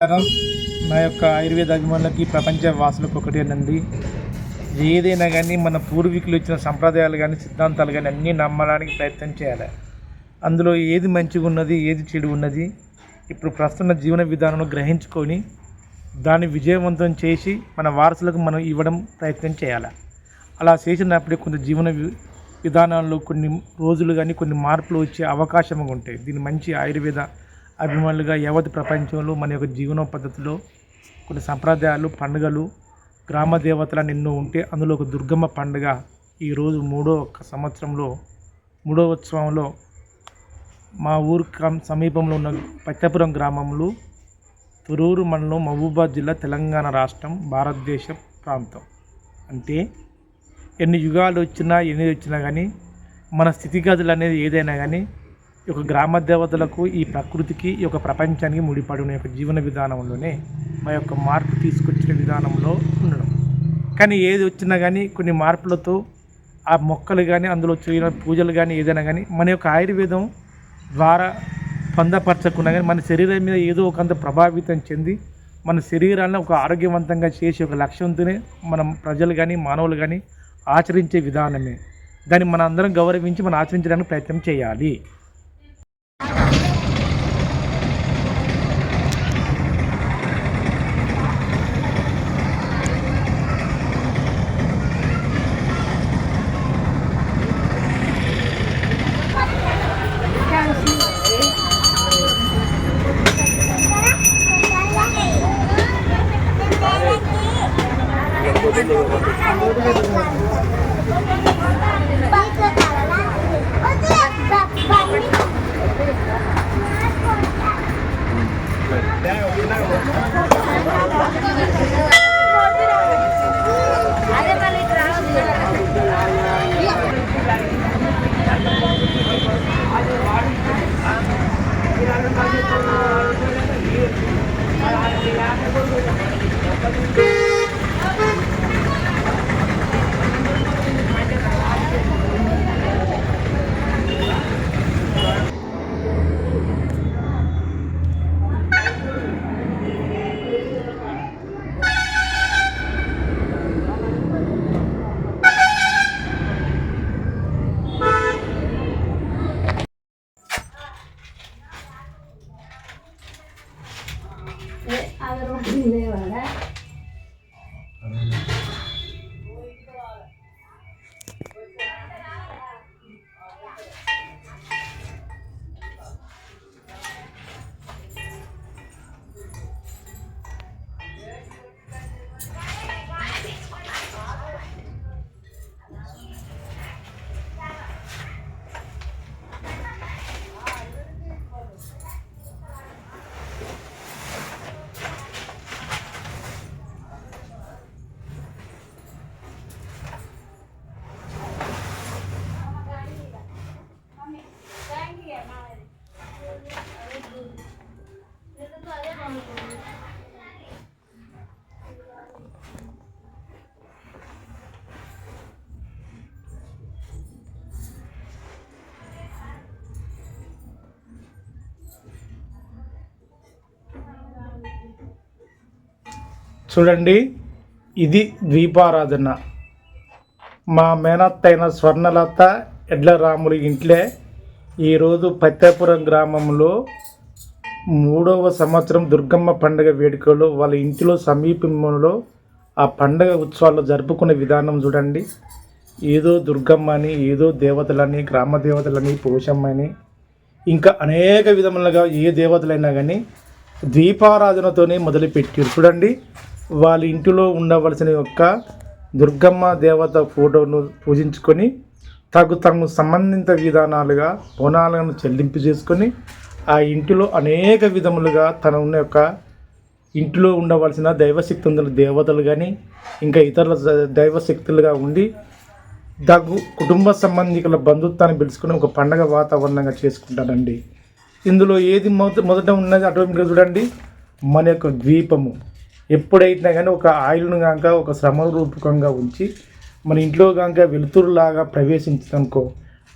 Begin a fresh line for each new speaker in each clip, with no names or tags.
నమస్కారం. నా యొక్క ఆయుర్వేద అభిమానులకి ప్రపంచ వాసులకు ఒకటేనండి ఏదైనా కానీ మన పూర్వీకులు ఇచ్చిన సంప్రదాయాలు కానీ సిద్ధాంతాలు కానీ అన్నీ నమ్మడానికి ప్రయత్నం చేయాలి. అందులో ఏది మంచిగా ఉన్నది ఏది చెడు ఉన్నది ఇప్పుడు ప్రస్తుత జీవన విధానం గ్రహించుకొని దాన్ని విజయవంతం చేసి మన వారసులకు మనం ఇవ్వడం ప్రయత్నం చేయాలి. అలా చేసినప్పుడే కొంత జీవన వి- విధానాల్లో కొన్ని రోజులు కానీ కొన్ని మార్పులు వచ్చే అవకాశం ఉంటాయి దీని మంచి ఆయుర్వేద అభిమానులుగా యావత్ ప్రపంచంలో మన యొక్క జీవన పద్ధతిలో కొన్ని సంప్రదాయాలు పండుగలు గ్రామ దేవతలను ఎన్నో ఉంటే అందులో ఒక దుర్గమ్మ పండుగ ఈరోజు మూడో ఒక సంవత్సరంలో మూడో ఉత్సవంలో మా ఊరు సమీపంలో ఉన్న పచ్చపురం గ్రామంలో తురూరు మండలం మహబూబాద్ జిల్లా తెలంగాణ రాష్ట్రం భారతదేశ ప్రాంతం. అంటే ఎన్ని యుగాలు వచ్చినా ఎన్ని వచ్చినా కానీ మన స్థితిగతులు అనేది ఏదైనా కానీ యొక్క గ్రామ దేవతలకు ఈ ప్రకృతికి ఈ యొక్క ప్రపంచానికి ముడిపడి ఉన్న యొక్క జీవన విధానంలోనే మా యొక్క మార్పు తీసుకొచ్చిన విధానంలో ఉండడం. కానీ ఏది వచ్చినా కానీ కొన్ని మార్పులతో ఆ మొక్కలు కానీ అందులో చేయన పూజలు కానీ ఏదైనా కానీ మన యొక్క ఆయుర్వేదం ద్వారా పొందపరచకుండా కానీ మన శరీరం మీద ఏదో ఒకంత ప్రభావితం చెంది మన శరీరాన్ని ఒక ఆరోగ్యవంతంగా చేసి ఒక లక్ష్యంతోనే మనం ప్రజలు కానీ మానవులు కానీ ఆచరించే విధానమే. దాన్ని మన అందరం గౌరవించి మనం ఆచరించడానికి ప్రయత్నం చేయాలి.
Okay.
வடை చూడండి ఇది ద్వీపారాధన. మా మేనత్త అయిన స్వర్ణలత ఎడ్ల రాములు ఇంట్లే ఈరోజు పత్యాపురం గ్రామంలో మూడవ సంవత్సరం దుర్గమ్మ పండుగ వేడుకలో వాళ్ళ ఇంటిలో సమీపంలో ఆ పండగ ఉత్సవాలు జరుపుకునే విధానం చూడండి. ఏదో దుర్గమ్మ అని ఏదో దేవతలని గ్రామ దేవతలని పోషమ్మని ఇంకా అనేక విధములుగా ఏ దేవతలైనా కానీ దీపారాధనతోనే మొదలుపెట్టారు. చూడండి వాళ్ళ ఇంటిలో ఉండవలసిన యొక్క దుర్గమ్మ దేవత ఫోటోను పూజించుకొని తగు తమకు సంబంధిత విధానాలుగా బోనాలను చెల్లింపు చేసుకొని ఆ ఇంటిలో అనేక విధములుగా తన ఉన్న యొక్క ఇంటిలో ఉండవలసిన దైవశక్తి దేవతలు కానీ ఇంకా ఇతరుల దైవశక్తులుగా ఉండి దగ్గు కుటుంబ సంబంధికుల బంధుత్వాన్ని పిలుచుకుని ఒక పండగ వాతావరణంగా చేసుకుంటారండి. ఇందులో ఏది మొదట మొదట ఉన్నది అటువంటి చూడండి. మన యొక్క ద్వీపము. ఎప్పుడైతే కానీ ఒక ఆయిల్ను కాక ఒక శ్రమ రూపకంగా ఉంచి మన ఇంట్లో కనుక వెలుతురులాగా ప్రవేశించనుకో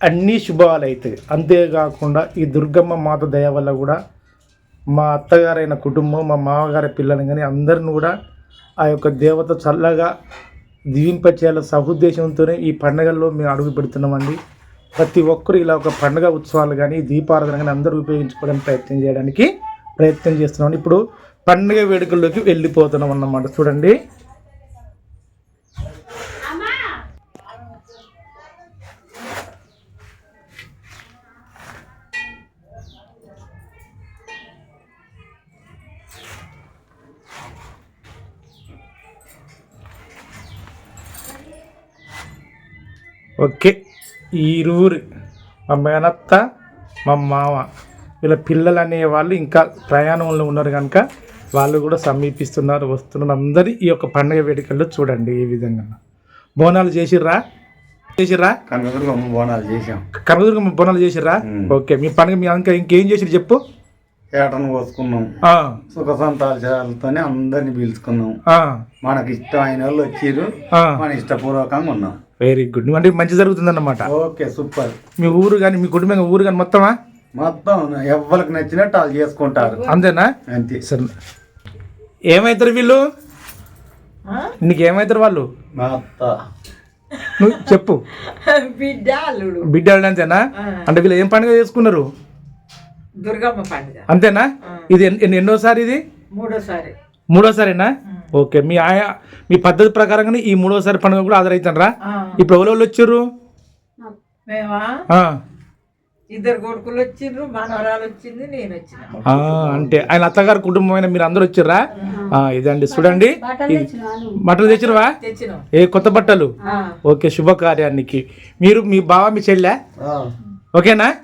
అన్నీ శుభాలు అవుతాయి అంతేకాకుండా ఈ దుర్గమ్మ మాత దయ వల్ల కూడా మా అత్తగారైన కుటుంబం మా మామగారి పిల్లలు కానీ అందరిని కూడా ఆ యొక్క దేవత చల్లగా దీవింపచేయాల సహుద్దేశంతోనే ఈ పండగల్లో మేము అడుగు పెడుతున్నామండి. ప్రతి ఒక్కరు ఇలా ఒక పండుగ ఉత్సవాలు కానీ దీపారాధన కానీ అందరూ ఉపయోగించుకోవడానికి ప్రయత్నం చేయడానికి ప్రయత్నం చేస్తున్నాం. ఇప్పుడు పండుగ వేడుకల్లోకి వెళ్ళిపోతున్నాం అన్నమాట. చూడండి. ఓకే. ఈ ఇరువురు మా మేనత్త మా మామ వీళ్ళ పిల్లలు అనేవాళ్ళు ఇంకా ప్రయాణంలో ఉన్నారు కనుక వాళ్ళు కూడా సమీపిస్తున్నారు వస్తున్నారు. అందరి ఈ యొక్క పండుగ వేడుకల్లో చూడండి ఈ విధంగా. బోనాలు చేసిర్రా? చేసిర్రా?
కనకదుర్గమ్మ బోనాలు చేసాం
కనకదుర్గమ్మ బోనాలు చేసిర్రా. ఓకే మీ పండుగ మీ ఇంకా ఇంకేం చేసిరు చెప్పు.
ఏటను కోసుకున్నాం సుఖ సంతాలతోనే అందరిని పిలుచుకున్నాం. మనకి ఇష్టమైన వాళ్ళు వచ్చిర్రు.
ఆ.
మన ఇష్టపూర్వకంగా ఉన్నాం.
వెరీ గుడ్ అంటే మంచి జరుగుతుందన్నమాట.
Okay super.
మీ ఊరు కానీ మీ కుటుంబం ఊరు కానీ మొత్తమా?
మొత్తం ఎవరికి నచ్చినట్టు వాళ్ళు చేసుకుంటారు.
అంతేనా?
అంతే.
సరే. ఏమవుతారు వీళ్ళు? నీకు ఏమవుతారు వాళ్ళు?
మా అత్త.
నువ్వు చెప్పు.
బిడ్డ
అంతేనా? అంటే వీళ్ళు ఏం పండుగ చేసుకున్నారు?
దుర్గమ్మ పండుగ.
అంతేనా? ఇది ఎన్- ఎన్ని- ఎన్నోసారి ఇది?
మూడోసారి.
మూడోసారినా? ఓకే మీ ఆయా మీ పద్ధతి ప్రకారంగానే ఈ మూడోసారి పండుగ కూడా హాజరవుతారా
ఆ,
ఇప్పుడు ఎవరు వాళ్ళు వచ్చారు?
మేమా? ఇద్దరు కొడుకులు వచ్చిండ్రు మనవరాలు వచ్చింది నేను వచ్చిన.
అంటే ఆయన అత్తగారి కుటుంబమైన మీరు అందరు వచ్చారా ఇదండి చూడండి. ఇది- బట్టలు తెచ్చినవా?
తెచ్చినాం.
ఏ కొత్త బట్టలు?
ఆ,
ఓకే శుభకార్యానికి. మీరు మీ బావ మీ చెల్లె? ఓకేనా?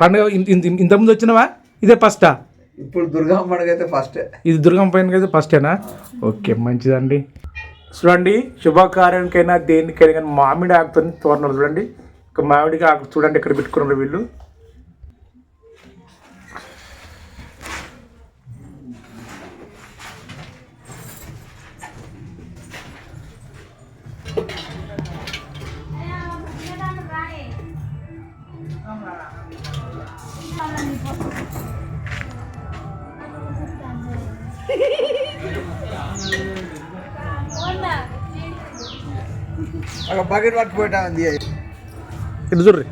పండుగ ఇంత- ఇంత- ఇంతకుముందు వచ్చినవా? ఇదే ఫస్టా?
ఇప్పుడు దుర్గమ్మ పండుగ అయితే ఫస్ట్.
ఇది దుర్గం పైన అయితే ఫస్టేనా? ఓకే మంచిదండి. చూడండి శుభకార్యానికైనా దేనికైనా కానీ మామిడి ఆకుతో తోరణాలు చూడండి. ఒక మామిడికి ఆకు చూడండి ఇక్కడ పెట్టుకున్నారు వీళ్ళు.
బకెట్ పట్టుకుంటా ఉంది.
ఇది చూడ్రి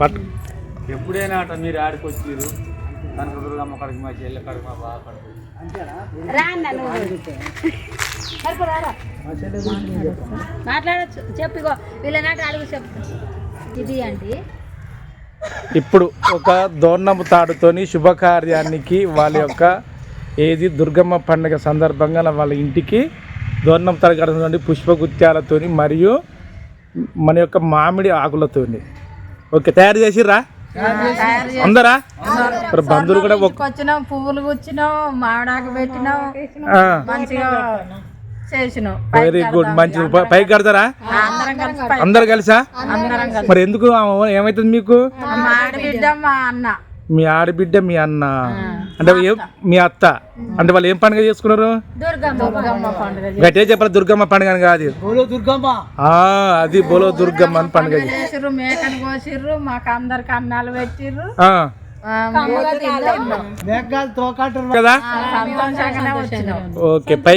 పట్
ఎప్పుడైనా అట మీరు ఆడికి వచ్చిర్రు కనకదుర్గమ్మ కడికి మా చెల్లె కడికి మా బావ కడికి
మాట్లాడచ్చు చెప్పు ఇగో వీళ్ళ నాట అడుగు చెప్పు ఇది అండి.
ఇప్పుడు ఒక దోర్ణపు తాడుతోని శుభకార్యానికి వాళ్ళ యొక్క ఏది దుర్గమ్మ పండుగ సందర్భంగా వాళ్ళ ఇంటికి దోర్ణం తాడు కడుతుంది పుష్పగుత్యాలతోని మరియు మన యొక్క మామిడి ఆకులతోని. ఓకే తయారు చేసిర్రా? అందరా? మరి బంధువులు కూడా
పువ్వులు గుచ్చినాం మామిడాకు పెట్టినాం. మంచిగా
వెరీ గుడ్ మంచి పైకి కడతారా?
అందరం కలిసి
మరి ఎందుకు? ఆమె ఏమవుతుంది మీకు?
మా ఆడబిడ్డ మా అన్న.
మీ ఆడబిడ్డ మీ అన్న. అంటే మీ అత్త. అంటే వాళ్ళు ఏం పండుగ చేసుకున్నారు?
దుర్గమ్మ పండుగ.
గట్టిగా చెప్పాలి దుర్గమ్మ పండుగ అని కాదు. ఆ, అది బోలో దుర్గమ్మ అని పండుగ.
కోసిర్రు మాకు అందరికి అన్నాలు పెట్టిర్రు.
కదా? ఓకే పై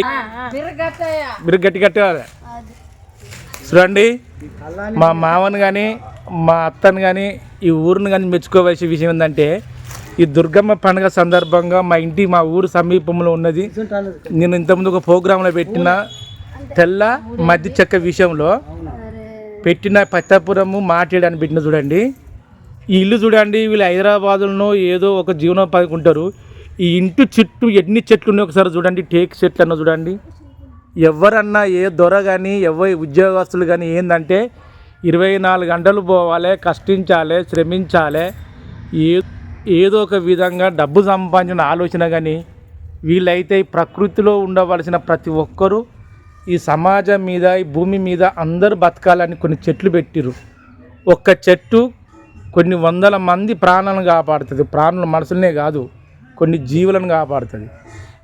మీరు గట్టి గట్టిగా చూడండి మా మామని కానీ మా అత్తని కానీ ఈ ఊరిని కానీ మెచ్చుకోవాల్సిన విషయం ఏంటంటే ఈ దుర్గమ్మ పండుగ సందర్భంగా మా ఇంటి మా ఊరు సమీపంలో ఉన్నది. నేను ఇంతకుముందు ఒక ప్రోగ్రాంలో పెట్టిన తెల్ల మధ్య చెక్క విషయంలో పెట్టిన పత్తాపురము మాట్లాడని పెట్టిన చూడండి. ఈ ఇల్లు చూడండి వీళ్ళు హైదరాబాద్లో ఏదో ఒక జీవనోపాధి ఉంటారు ఈ ఇంటి చుట్టూ ఎన్ని చెట్లు ఉన్నాయో ఒకసారి చూడండి టేక్ చెట్లు అన్న చూడండి. ఎవరన్నా ఏ దొర కానీ ఎవరి ఉద్యోగస్తులు కానీ ఏంటంటే ఇరవై నాలుగు గంటలు పోవాలి కష్టించాలి శ్రమించాలి ఏ ఏదో ఒక విధంగా డబ్బు సంపాదించిన ఆలోచన కానీ వీళ్ళైతే ప్రకృతిలో ఉండవలసిన ప్రతి ఒక్కరూ ఈ సమాజం మీద ఈ భూమి మీద అందరూ బతకాలని కొన్ని చెట్లు పెట్టిరు ఒక్క చెట్టు కొన్ని వందల మంది ప్రాణాలను కాపాడుతుంది. ప్రాణుల మనసులనే కాదు కొన్ని జీవులను కాపాడుతుంది.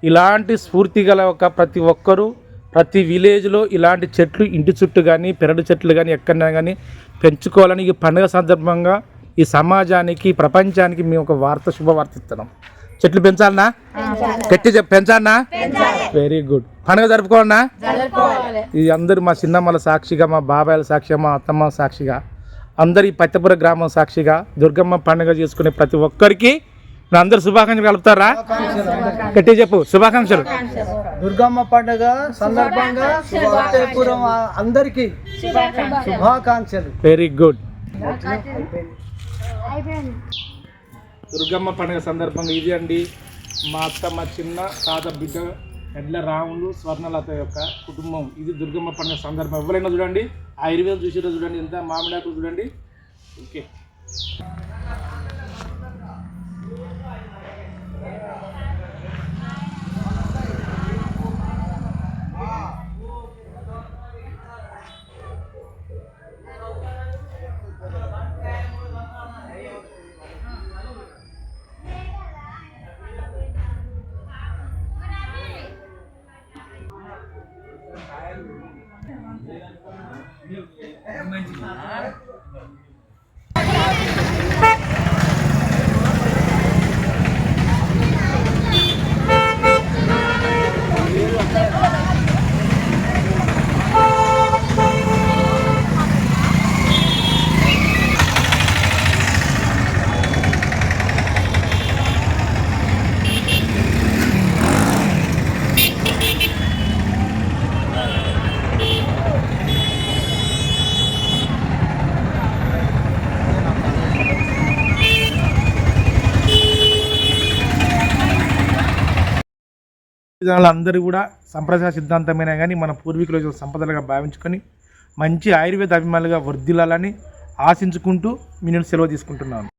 ఇలాంటి స్ఫూర్తి గల ఒక ప్రతి ఒక్కరూ ప్రతి విలేజ్లో ఇలాంటి చెట్లు ఇంటి చుట్టూ కానీ పెరడు చెట్లు కానీ ఎక్కడైనా కానీ పెంచుకోవాలని ఈ పండుగ సందర్భంగా ఈ సమాజానికి ప్రపంచానికి మేము ఒక వార్త శుభవార్త ఇస్తున్నాం. చెట్లు పెంచాలనా గట్టి పెంచాలనా వెరీ గుడ్ పండుగ జరుపుకోవాలనా ఇది అందరూ మా చిన్నమ్మల సాక్షిగా మా బాబాయిల సాక్షిగా మా అత్తమ్మ సాక్షిగా అందరు ఈ పత్తపుర గ్రామం సాక్షిగా దుర్గమ్మ పండుగ చేసుకునే ప్రతి ఒక్కరికి అందరు శుభాకాంక్షలు కలుపుతారా? గట్టి చెప్పు శుభాకాంక్షలు.
దుర్గమ్మ పండుగ సందర్భంగా అందరికీ శుభాకాంక్షలు.
వెరీ గుడ్ దుర్గమ్మ పండుగ సందర్భంగా ఇది అండి. మా అత్త మా చిన్న తాత బిడ్డ ఎడ్ల రాములు స్వర్ణలత యొక్క కుటుంబం. ఇది దుర్గమ్మ పండుగ సందర్భం. ఎవరైనా చూడండి ఆ ఇరవై చూసిరో చూడండి ఎంత మామిడాకులు చూడండి. ఓకే. విధానాలు అందరూ కూడా సంప్రదాయ సిద్ధాంతమైన కానీ మన పూర్వీకుల సంపదలుగా భావించుకొని మంచి ఆయుర్వేద అభిమానులుగా వర్ధిల్లాలని ఆశించుకుంటూ మీ నేను సెలవు తీసుకుంటున్నాను.